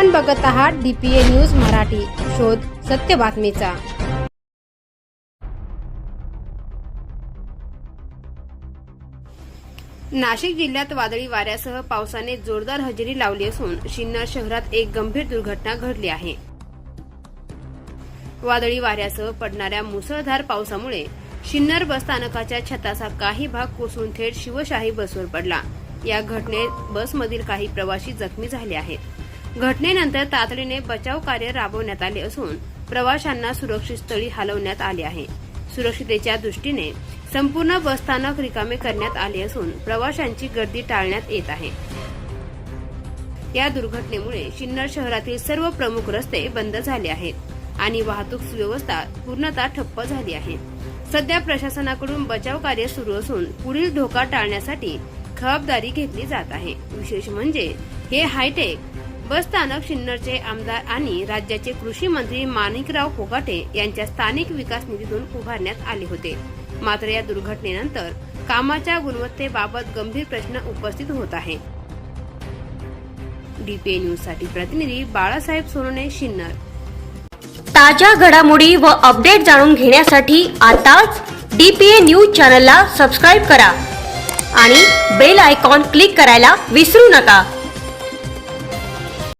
आपण बघत आहात डीपीए न्यूज मराठी. शोध सत्य बातमीचा. नाशिक जिल्ह्यात वादळी वाऱ्यासह पावसाने जोरदार हजेरी लावली असून शिन्नर शहरात एक गंभीर दुर्घटना घडली आहे. वादळी वाऱ्यासह पडणाऱ्या मुसळधार पावसामुळे शिन्नर बसस्थानकाच्या छताचा काही भाग कोसळून थेट शिवशाही बसवर पडला. या घटनेत बसमधील काही प्रवासी जखमी झाले आहेत. घटनेनंतर तातडीने बचाव कार्य राबवण्यात आले असून प्रवाशांना सुरक्षित स्थळी हलवण्यात आले आहे. सुरक्षितेच्या दृष्टीने संपूर्ण बसस्थानक रिकामे करण्यात आले असून प्रवाशांची गर्दी टाळण्यात येत आहे. या दुर्घटनेमुळे सिन्नर शहरातील सर्व प्रमुख रस्ते बंद झाले आहेत आणि वाहतूक व्यवस्था पूर्णतः ठप्प झाली आहे. सध्या प्रशासनाकडून बचाव कार्य सुरू असून पुढील धोका टाळण्यासाठी खबरदारी घेतली जात आहे. विशेष म्हणजे हे हायटेक बस स्थानक सिन्नरचे आमदार आणि राज्याचे कृषी मंत्री माणिकराव कोकाटे यांच्या स्थानिक विकास निधीतून उभारण्यात आले होते. मात्र या दुर्घटनेनंतर कामाच्या गुणवत्तेबाबत गंभीर प्रश्न उपस्थित होत आहे. डीपीए न्यूजसाठी प्रतिनिधी बाळासाहेब सोनोने शिन्नर. ताज्या घडामोडी व अपडेट जाणून घेण्यासाठी आताच डीपीए न्यूज चॅनलला सबस्क्राईब करा आणि बेल आयकॉन क्लिक करायला विसरू नका.